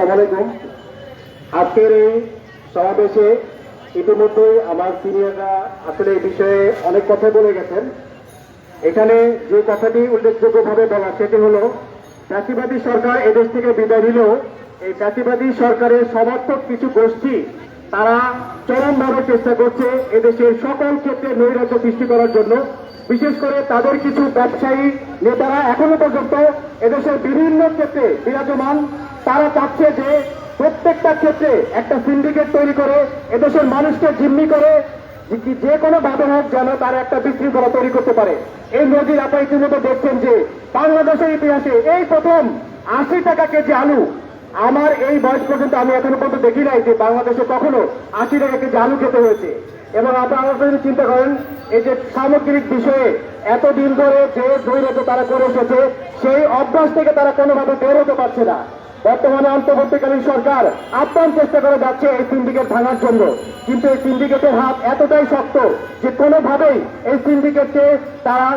আসসালামু আলাইকুম আজকের এই সমাবেশে ইতিমধ্যেই আমার সিনিয়ররা আসলে এই বিষয়ে অনেক কথা বলে গেছেন। এখানে যে কথাটি উল্লেখযোগ্যভাবে বলা, সেটি হলো ফ্যাসিবাদী সরকার এদেশ থেকে বিদায় নিলেও এই ফ্যাসিবাদী সরকারের সমর্থক কিছু গোষ্ঠী, তারা চরমভাবে চেষ্টা করছে এদেশের সকল ক্ষেত্রে নৈরাজ্য সৃষ্টি করার জন্য। বিশেষ করে তাদের কিছু ব্যবসায়ী নেতারা এখনও পর্যন্ত এদেশের বিভিন্ন ক্ষেত্রে বিরাজমান। তারা চাচ্ছে যে প্রত্যেকটা ক্ষেত্রে একটা সিন্ডিকেট তৈরি করে, এদেশের মানুষকে জিম্মি করে, যে কোনো ভাবে হোক যেন তার একটা বিশৃঙ্খলা তৈরি করতে পারে। এই নদীর আপনারা ইতিমধ্যে দেখছেন যে বাংলাদেশের ইতিহাসে এই প্রথম আশি টাকা কেজি আলু, আমার এই বয়স পর্যন্ত আমি এখনও পর্যন্ত দেখি নাই যে বাংলাদেশে কখনো আশি টাকা কেজি আলু খেতে হয়েছে। এবং আপনারা যদি চিন্তা করেন, এই যে সামগ্রিক বিষয়ে এতদিন ধরে যে দৈরত তারা করে এসেছে, সেই অভ্যাস থেকে তারা কোনোভাবে বের হতে পারছে না। বর্তমানে অন্তর্বর্তীকালীন সরকার আপ্রাণ চেষ্টা করে যাচ্ছে এই সিন্ডিকেট ভাঙার জন্য। কিন্তু এই সিন্ডিকেটের হাত এতটাই শক্ত যে কোনোভাবেই এই সিন্ডিকেটকে তারা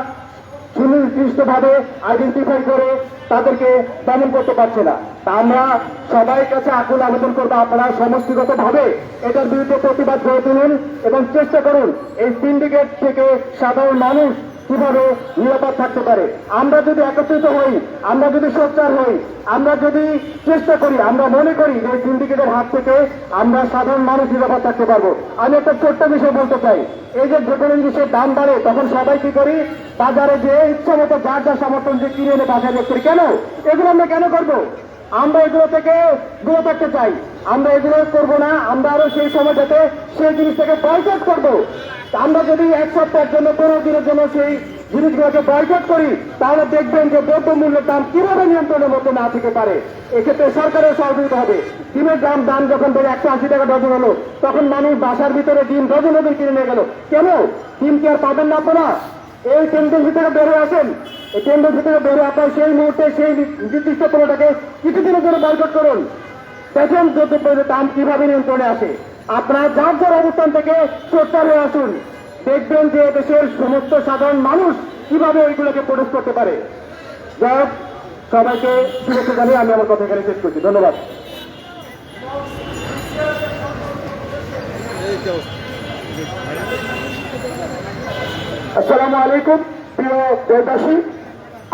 সুনির্দিষ্টভাবে আইডেন্টিফাই করে তাদেরকে দমন করতে পারছে না। তা আমরা সবাই কাছে আকুল আবেদন করব, আপনারা সমষ্টিগতভাবে এটার বিরুদ্ধে প্রতিবাদ গড়ে তুলুন এবং চেষ্টা করুন এই সিন্ডিকেট থেকে সাধারণ মানুষ কীভাবে নিরাপদ থাকতে পারে? আমরা যদি একত্রিত হই, আমরা যদি সোচ্চার হই, আমরা যদি চেষ্টা করি, আমরা মনে করি যে সিন্ডিকেটের হাত থেকে আমরা সাধারণ মানুষ নিরাপদ থাকতে পারব। আমি একটা ছোট্ট বিষয় বলতে চাই। এই যে যে কোনো জিনিসের দাম বাড়ে তখন সবাই কি করি? বাজারে যে ইচ্ছা মতো যার যা সমর্থন যে কিনে এনে বাজারে কেন? এগুলো আমরা কেন করব? আমরা এগুলো থেকে দূরে থাকতে চাই। আমরা এগুলো করব না, আমরা আরও সেই সময় যাতে সেই জিনিস থেকে বয়কট করব আমরা যদি এক সপ্তাহের জন্য, পনেরো দিনের জন্য সেই জিনিসগুলোকে বয়কট করি, তাহলে দেখবেন যে দ্রব্য মূল্যের দাম কীভাবে নিয়ন্ত্রণের মধ্যে না থেকে পারে। এক্ষেত্রে সরকারের সহযোগিতা হবে। ডিমের দাম দাম যখন বেড়ে একশো আশি টাকা ডজন হলো, তখন মানুষ বাসার ভিতরে ডিম ডজন ডজন কিনে নিয়ে গেল। কেন? ডিম কি আর পাবেন না আপনারা? এই কেন্দ্রের ভিতরে বেরোয় আসেন। এই কেন্দ্রের ভিতরে আপনার সেই মুহূর্তে সেই নির্দিষ্ট পণ্যটাকে কিছুদিনের জন্য বয়কট করুন। দ্রব্যের দাম কীভাবে নিয়ন্ত্রণে আসে? আপনারা যার যার অবস্থান থেকে হয়ে আসুন। দেখবেন যে দেশের সমস্ত সাধারণ মানুষ কীভাবে ওইগুলোকে প্রবেশ করতে পারে। সবাইকে শুভেচ্ছা জানিয়ে আমি আমার কথা এখানে শেষ করছি। ধন্যবাদ। আসসালামু আলাইকুম, প্রিয় দেশবাসী।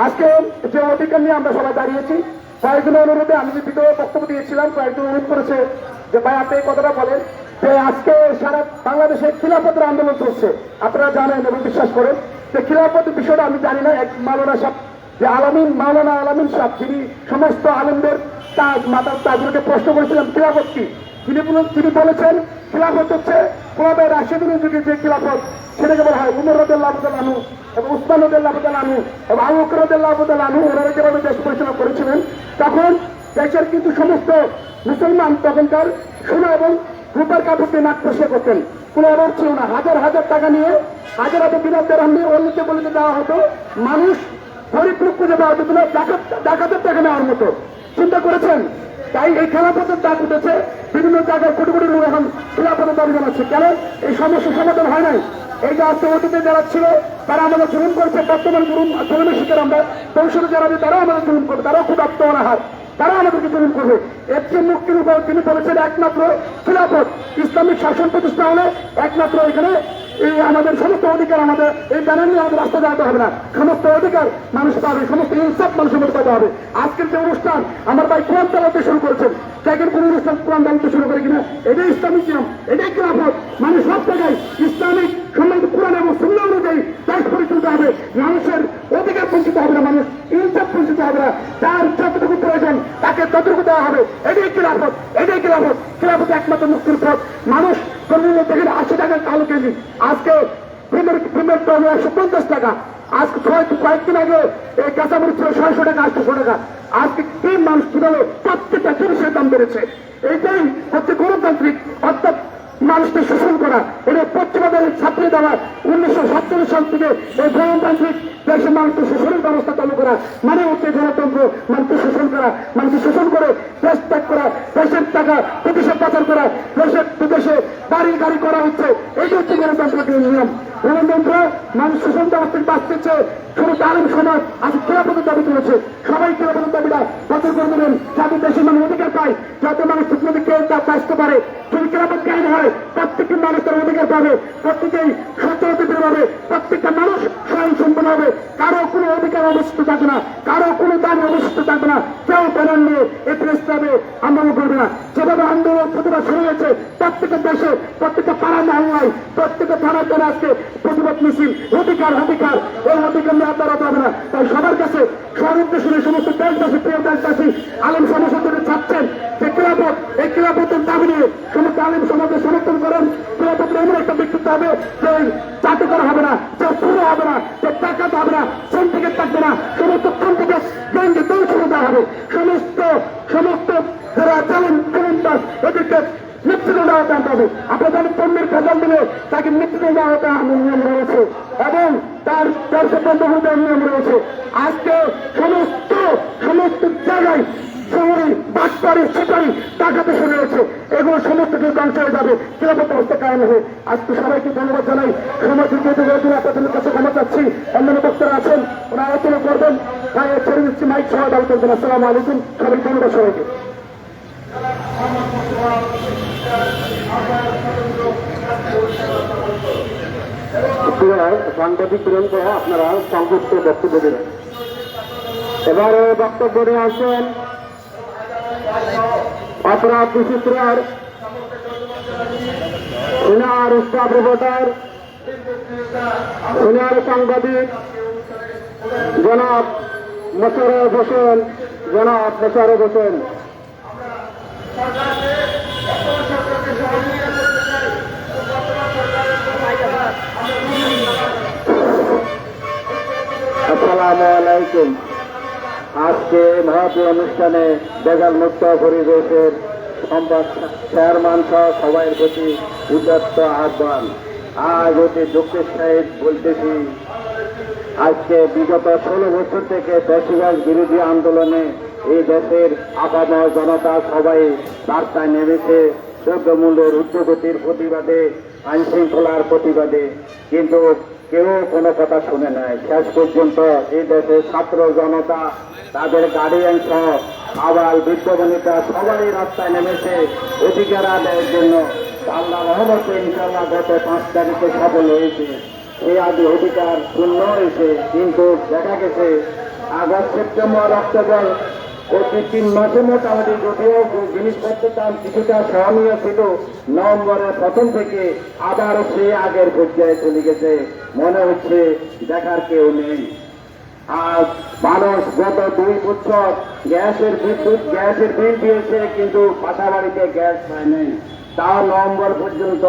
আজকে যে অধিকার নিয়ে আমরা সবাই দাঁড়িয়েছি, কয়েকজনের অনুরোধে আমি যে ভিতরে বক্তব্য দিয়েছিলাম, কয়েকজন অনুরোধ করেছে যে, ভাই, আপনি কথাটা বলেন যে, আজকে সারা বাংলাদেশে খিলাফতের আন্দোলন চলছে। আপনারা জানেন এবং বিশ্বাস করেন যে খিলাফতের বিষয়টা আমি জানি না, এক মাওলানা সাহেব, যে আলামিন, মাওলানা আলামিন সাহেব, যিনি সমস্ত আলমদের তাজ, মাতার তাজগুলোকে প্রশ্ন করেছিলেন, খিলাফত কি? তিনি বলেছেন, খিলাফত হচ্ছে কোরআন রাশিদুলের যুগে যে খিলাফত সেটাকে বলা হয়। উমর রদুল্লাহ আনু এবং উসমান রদুল্লাহ আনু এবং আবু রদুল্লাহ আনু ওনারা যেভাবে দেশ পরিচালনা করেছিলেন, তখন দেশের কিন্তু সমস্ত মুসলমান তখনকার সোনা এবং রূপার কাপড় দিয়ে পরিষ্কার করতেন। কোনো অভাব ছিল না। হাজার হাজার টাকা নিয়ে হাজার হাজার বিনা দিয়ে অন্যকে বলে দেওয়া হতো। মানুষ পরিপূর্ণ খুঁজে দেওয়া হতো না। ডাকাতের টাকা নেওয়ার মতো। চিন্তা করেছেন? তাই এই খেলাপথের ডাক উঠেছে বিভিন্ন জায়গায় কোটি কোটি লোক এখন খেলাপথের দাবি জানাচ্ছে কেন? এই সমস্যা সমাধান হয় নাই। এই যে যারা ছিল, তারা আমাদের জুলুম করেছে। বর্তমান জুলুম জুলুমের শিকার আমরা। ভবিষ্যতে যারা তারাও আমাদের জুলুম করবে। তারাও খুব আত্মহার তারা আমাদেরকে জুলুম করবে। এর যে মুক্তির উপর তিনি বলেছেন একমাত্র খিলাফত। ইসলামিক শাসন প্রতিষ্ঠা হলে একমাত্র এখানে এই আমাদের সমস্ত অধিকার আমাদের, এই ব্যানার নিয়ে আমাদের রাস্তা দাঁড়াতে হবে না। সমস্ত অধিকার মানুষ পাবে সমস্ত ইনসাফ মানুষের মধ্যে পাতে হবে। আজকের যে অনুষ্ঠান, আমার ভাই কোরআন তালাতে শুরু করেছেন। ত্যাগের কোন অনুষ্ঠান কোরআন তালাতে শুরু করে কিনা? এটাই ইসলামিক নিয়ম, এটাই খেলাফত। মানুষ সব জায়গায় ইসলামিক, সম্মানিত কোরআন এবং সুন্দর অনুযায়ী দেশ পরিচালিত হবে। মানুষের অধিকার বঞ্চিত হবে না, মানুষ ইনসাফ বঞ্চিত হবে না। তার তাকে ততটুকু দেওয়া হবে। এটাই খেলাফত এটাই খেলাফত। খেলাফত একমাত্র মুক্তির পথ। মানুষ সর্বনিম্ন দেখেন আশি টাকার কালো কেজি। আজকে প্রিমের প্রিমের একশো পঞ্চাশ টাকা। আজকে ছয়, কয়েকদিন আগে এই কাঁচামরিচ ছিল ছয়শো টাকা, আটশো টাকা। আজকে কি মানুষ কীভাবে প্রত্যেকটা জিনিসের দাম বেড়েছে? এইটাই হচ্ছে গণতান্ত্রিক, অর্থাৎ মানুষকে শোষণ করা। এটা পশ্চিমাদের ছাত্রী দেওয়া উনিশশো সাতচল্লিশ সাল থেকে এই গণতান্ত্রিক দেশের মানুষকে শোষণের ব্যবস্থা চালু করা মানে হচ্ছে গণতন্ত্র মানুষকে শোষণ করা মানুষকে শোষণ করে দেশ ত্যাগ করা, দেশের টাকা বিদেশে পাচার করা, দেশের বিদেশে বাড়ি গাড়ি করা হচ্ছে এই হচ্ছে গণতন্ত্রের নিয়ম গণতন্ত্র মানুষ শোষণ ব্যবস্থা বাঁচতেছে শুধু তালিম সমাজ আজ খেলাপথের দাবি তুলেছে। সবাই খেলাপথের দাবি বছর করে দেবেন। যাতে দেশের মানুষ অধিকার পায়, যাতে মানুষ ঠিকমতো কেউ তা বাঁচতে পারে। যদি কেরামত কাহিনী হয় অধিকার পাবে প্রত্যেকেই সত্যতে পাবে প্রত্যেকটা মানুষ স্বয়ং সম্পন্ন হবে। কারও কোনো অধিকার অবস্থিত থাকবে না। কারও কোনো দাবি অবস্থিত থাকবে না। কেউ ব্যানার নিয়ে এই প্রেস ক্লাবে আন্দোলন করবে না। যেভাবে আন্দোলন প্রতিবাদ শুরু হয়েছে, প্রত্যেকটা দেশে, প্রত্যেকটা পাড়া মহল্লায়, প্রত্যেকটা থানার থানা আজকে প্রতিবাদ মিছিল? অধিকার অধিকার। এই অধিকার নিয়ে আপনারা পাবে না। তাই সবার কাছে সর্বদেশের সমস্ত দেশবাসী, প্রিয় দেশবাসী, আলিম জন্য চাচ্ছেন যে ক্লাবত এই ক্লাবতের মৃত্যুদণ্ড আনতে হবে আপনার জানেন পণ্যের ফেজাল দিলে তাকে মৃত্যুদণ্ড আওতা নিয়ম রয়েছে। এবং তার ব্যবসা বন্ধ করে নিয়ম রয়েছে। আজকে সমস্ত সমস্ত জায়গায় শহরে বাটপাড়ি সেটারি টাকাতে শুরু হয়েছে। এগুলো সমস্ত কিছু ধ্বংস হয়ে যাবে। নিরাপত্তা অবস্থা কারণ হয়ে আজকে সবাইকে ধন্যবাদ জানাই। সমাজ আপনাদের কাছে ক্ষমা চাচ্ছি। অন্যান্য বক্তারা আছেন ওরা আলোচনা করবেন। তাই ছেড়ে দিচ্ছি, মাইক সবাই দাবি করবেন আসসালামু আলাইকুম। সবাই ধন্যবাদ সবাইকে। সাংবাদিক বৃন্দ আপনারা সংযুক্ত বক্তব্য দেবেন এবারে বক্তব্য নিয়ে আসেন অপরাধ বিচিত্রার সিনিয়র স্টাফ রিপোর্টার সিনিয়র সাংবাদিক জনাব মোশারফ হোসেন, জনাব মোশারফ হোসেন। আলাইকুম আজকে মহাপী অনুষ্ঠানে বেগাল মুক্ত পরিবেশের সম্পদ চেয়ারম্যান সহ সবাইয়ের প্রতি উদাত্ত আহ্বান। আজ অতি দুঃখের সহিত বলতেছি, আজকে বিগত ষোলো বছর থেকে বেশিরভাগ বিরোধী আন্দোলনে এই দেশের আপামর জনতা সবাই রাস্তায় নেমেছে। দ্রব্যমূল্যের উচ্চগতির প্রতিবাদে আইন শৃঙ্খলার প্রতিবাদে। কিন্তু কেউ কোনো কথা শুনে নাই শেষ পর্যন্ত এই দেশের ছাত্র জনতা, তাদের গার্ডিয়ান সহ আবার বৃদ্ধবনিতা সবাই রাস্তায় নেমেছে অধিকার আদায়ের জন্য। আল্লাহ রহমতে ইনশাল্লাহ গত পাঁচ তারিখে সফল হয়েছে। এই আদি অধিকার শূন্য হয়েছে, কিন্তু দেখা গেছে, আগস্ট, সেপ্টেম্বর, অক্টোবর প্রতি মাসে মোটামুটি যদিও জিনিসপত্রের দাম কিছুটা সহনীয় ছিল, নভেম্বরের প্রথম থেকে আবার সে আগের পর্যায়ে চলে গেছে। মনে হচ্ছে দেখার কেউ নেই। আর মানুষ গত দুই বছর গ্যাসের বিদ্যুৎ গ্যাসের বিল দিয়েছে, কিন্তু বাসা বাড়িতে গ্যাস পায় নাই তাও নভেম্বর পর্যন্ত